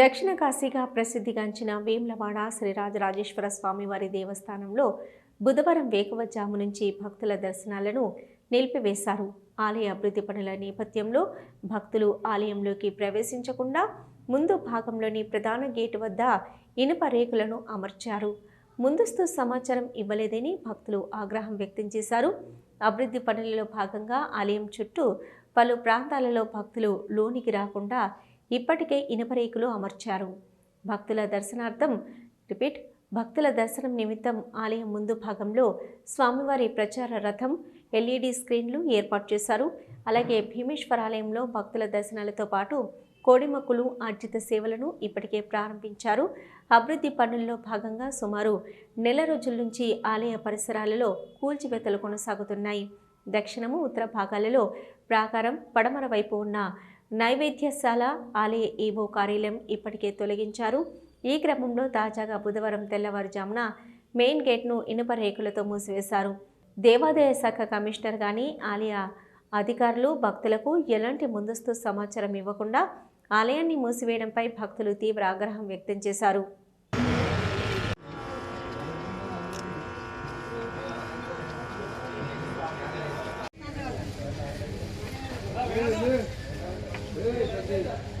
దక్షిణ కాశీగా ప్రసిద్ధిగాంచిన వేములవాడ శ్రీరాజరాజేశ్వర స్వామివారి దేవస్థానంలో బుధవారం వేకువజాము నుంచి భక్తుల దర్శనాలను నిలిపివేశారు. ఆలయ అభివృద్ధి పనుల నేపథ్యంలో భక్తులు ఆలయంలోకి ప్రవేశించకుండా ముందు భాగంలోని ప్రధాన గేటు వద్ద ఇనుప రేకులను అమర్చారు. ముందస్తు సమాచారం ఇవ్వలేదని భక్తులు ఆగ్రహం వ్యక్తం చేశారు. అభివృద్ధి పనులలో భాగంగా ఆలయం చుట్టూ పలు ప్రాంతాలలో భక్తులు లోనికి రాకుండా ఇప్పటికే ఇనుపరేకులు అమర్చారు. భక్తుల దర్శనార్థం రిపీట్ భక్తుల దర్శనం నిమిత్తం ఆలయం ముందు భాగంలో స్వామివారి ప్రచార రథం ఎల్ఈడి స్క్రీన్లు ఏర్పాటు చేశారు. అలాగే భీమేశ్వర ఆలయంలో భక్తుల దర్శనాలతో పాటు కోడిమక్కులు ఆర్జిత సేవలను ఇప్పటికే ప్రారంభించారు. అభివృద్ధి పనుల్లో భాగంగా సుమారు నెల రోజుల నుంచి ఆలయ పరిసరాలలో కూల్చివేతలు కొనసాగుతున్నాయి. దక్షిణము ఉత్తర భాగాలలో ప్రాకారం పడమర వైపు ఉన్న నైవేద్యశాల ఆలయ ఈవో కార్యాలయం ఇప్పటికే తొలగించారు. ఈ క్రమంలో తాజాగా బుధవారం తెల్లవారుజామున మెయిన్ గేట్ను ఇనుప రేకులతో మూసివేశారు. దేవాదాయ శాఖ కమిషనర్ కానీ ఆలయ అధికారులు భక్తులకు ఎలాంటి ముందస్తు సమాచారం ఇవ్వకుండా ఆలయాన్ని మూసివేయడంపై భక్తులు తీవ్ర ఆగ్రహం వ్యక్తం చేశారు. Thank you.